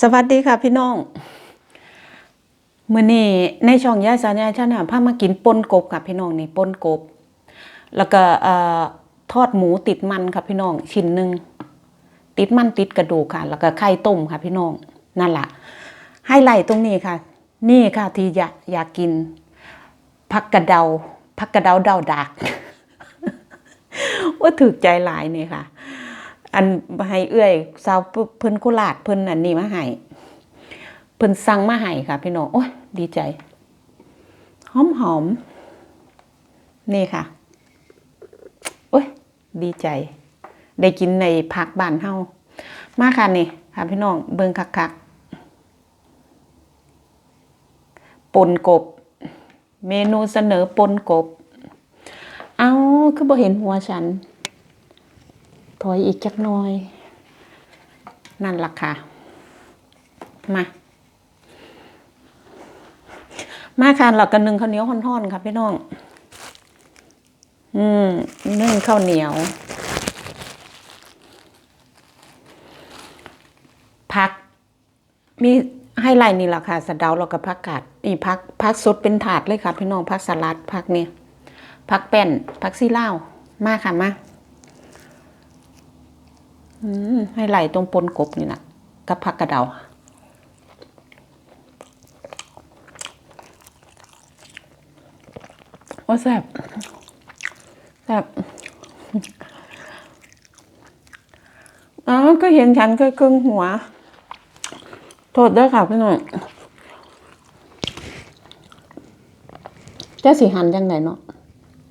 สวัสดีค่ะพี่น้องมื้อนี้ในช่องยายสายาชาแนลพามากินปนกบค่ะพี่น้องนี่ปนกบ แล้วก็ทอดหมูติดมันค่ะพี่น้องชิ้นหนึ่งติดมันติดกระดูกค่ะ แล้วก็ไข่ต้มค่ะพี่น้องนั่นแหละให้ไลท์ตรงนี้ค่ะ นี่ค่ะที่อยากอยากกินผักกระเดาผักกระเดาเดาดักว่าถูกใจหลายนี่ค่ะ อันให้เอื้อยสาวเพิ่นโคราชเพิ่นอันนี้มาให้เพิ่นสั่งมาให้ค่ะ พี่น้องโอ้ยดีใจ หอมหอมนี่ค่ะโอ้ยดีใจ ได้กินในผักบ้านเฮามาค่ะนี่ค่ะพี่น้องเบิ่งคักๆปนกบ เมนูเสนอปนกบ เอาคือบ่เห็นหัวฉัน อยอีกจักหน่อย นั่นล่ะค่ะ มา มาค่ะเรากันนึ่งข้าวเหนียวห่อนๆค่ะพี่น้อง อืมนึ่งข้าวเหนียว พัก มีให้ไลน์นี่แหละค่ะสะเดาเรากับพักกาดนี่พักพักสดเป็นถาดเลยค่ะ พี่น้องพักสลัดพักเนี่ยพักแป้นพักซีเล่ามาค่ะมา ให้ไหลตรงปนกบนี่นะกับผักกระเดาว่าแซ่บแซ่บอ๋อก็เห็นฉันก็ครึ่งหัว โทษด้วยค่ะพี่หน้องจะสีหันยังไงเนาะ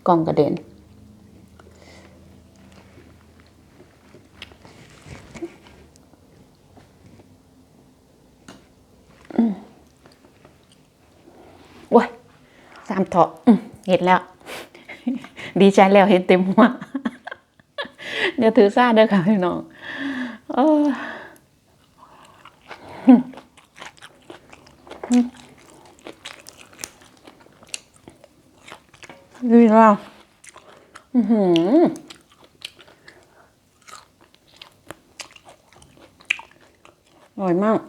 กล่องกระเด็น โอ้ยสามเถาะอืมเห็นแล้ว ดีใจแล้วเห็นเต็มหัวเดี๋ยวถือซ่าเด้อค่ะพี่น้องเออดีแล้วอือหืออร่อยมาก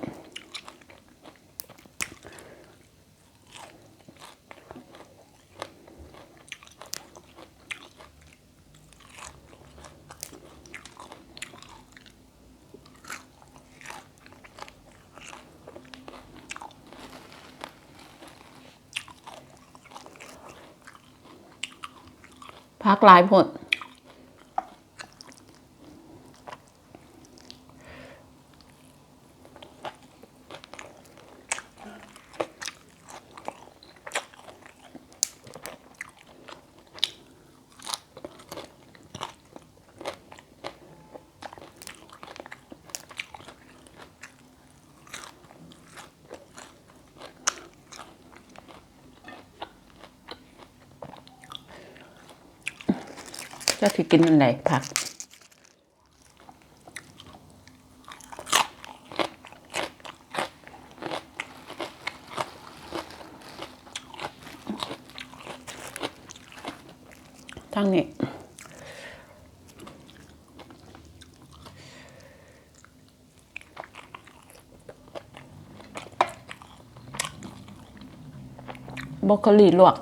พักหลายผล จะถือกินอันไหนผักทั้งนี้บรอกโคลีลวก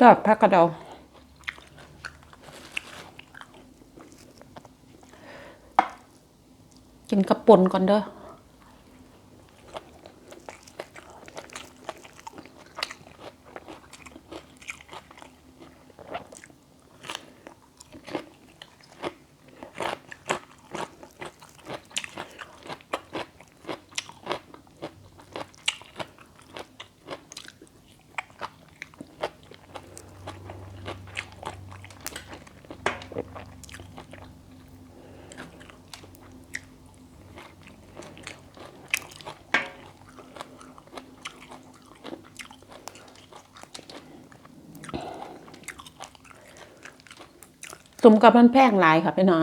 ก็พักกระเดากินกระปุนก่อนเด้อ สมกับมันแพงหลายค่ะพี่น้อง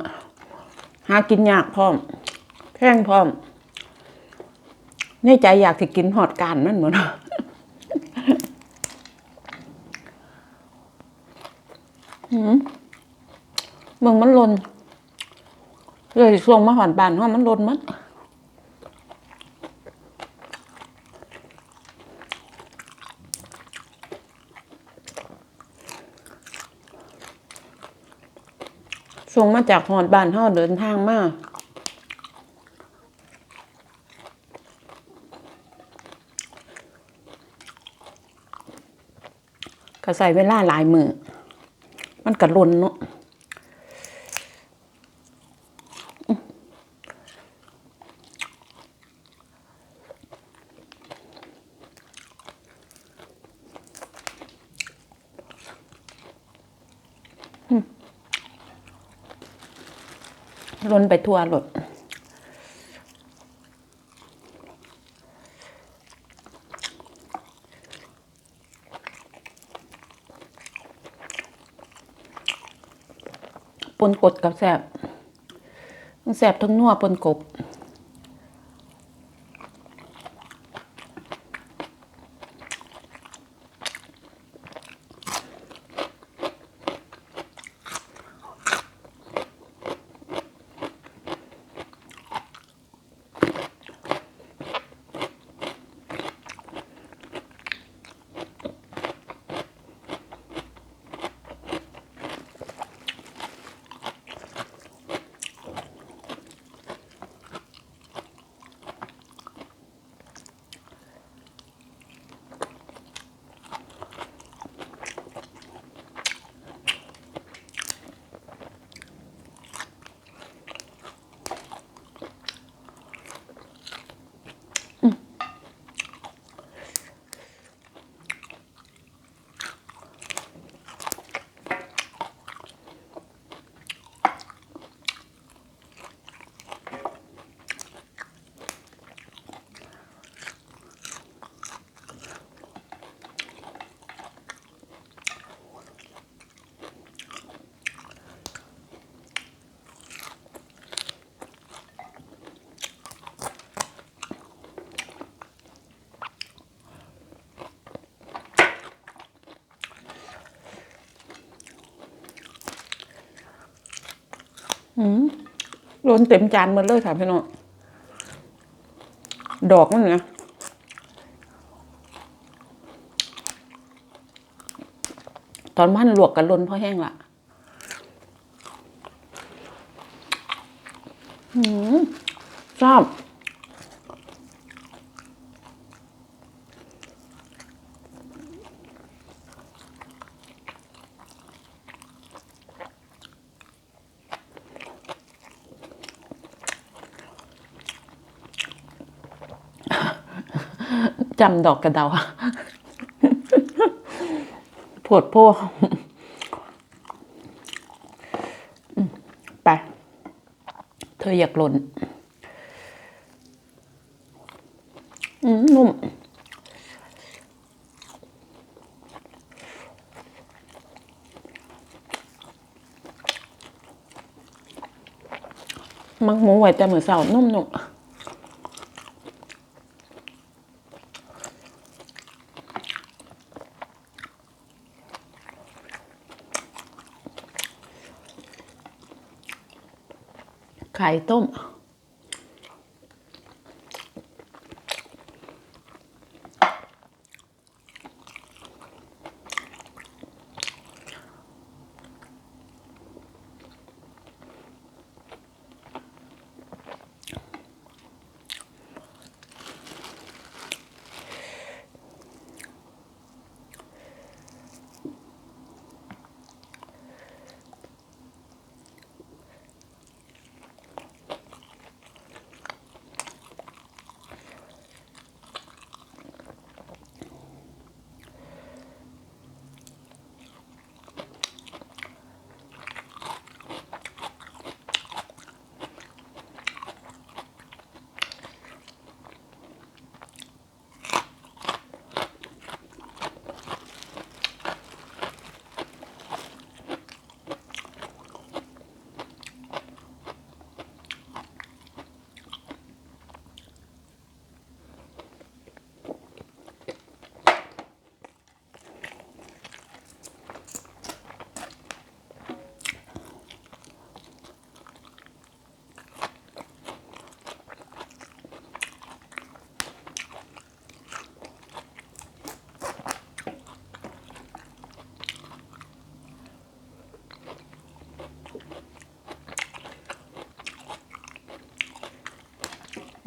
หากินยากพร้อม แพงพร้อมในใจอยากสิกินหอดการมันหมดหืมเมืองมันลนเลยช่วงมาหอนบานห้องมันลนมั้ง ส่งมาจากหอนบานท่าเดินทางมาก็ใส่เวลาหลายมือมันกระลนเนาะ ลนไปทั่วรถปนกดกับแสบทั้งแสบทั้งนัวปนกบ ล้นเต็มจานหมดเลยค่ะพี่น้องดอกมันเนี่ยตอนมันลวกกันล้นเพราะแห้งละหืมชอบ จำดอกกระเดาปวดโพไป เธออยากหล่นนุ่มมักหมูไว้แต่มือเสานุ่มๆ ไข่ต้ม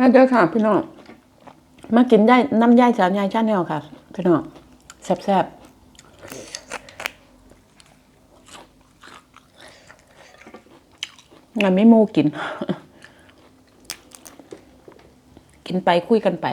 มาเด้อค่ะพี่น้อง มากินได้น้ำย่ายสาวยายชาแนลค่ะ พี่น้องแซ่บๆงานไม่โมกิน กินไปคุยกันไป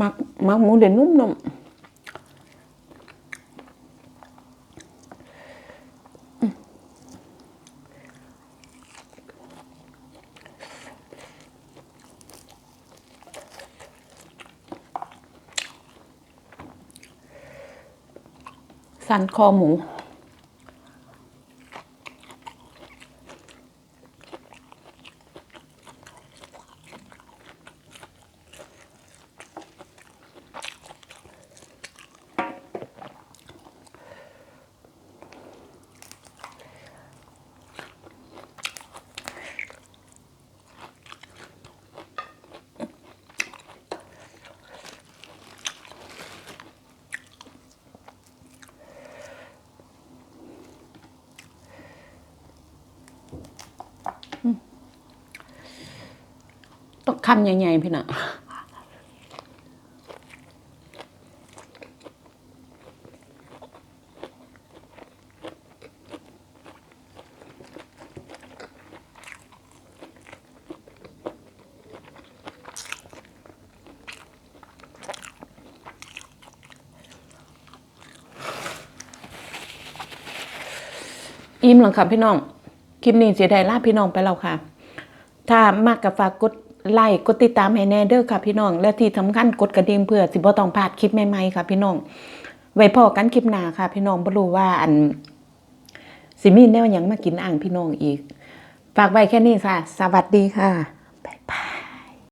มักมักหมูเด่นนุ่มนมสันคอหมู คำใหญ่ๆพี่น่ะอิ่มหลังค่ะพี่น้อง คลิปนี้จะได้ลาพี่น้องไปแล้วค่ะ ถ้ามากกับฝากกด ไลค์กดติดตามให้แน่เด้อค่ะพี่น้อง และที่สำคัญกดกระดิ่งเพื่อสิบ่ต้องพลาดคลิปใหม่ๆค่ะพี่น้อง ไว้พอกันคลิปหน้าค่ะ พี่น้องบ่รู้ว่าอันสิมีแนวหยังมากินอ่างพี่น้องอีก ฝากไว้แค่นี้ค่ะ สวัสดีค่ะบ๊ายบาย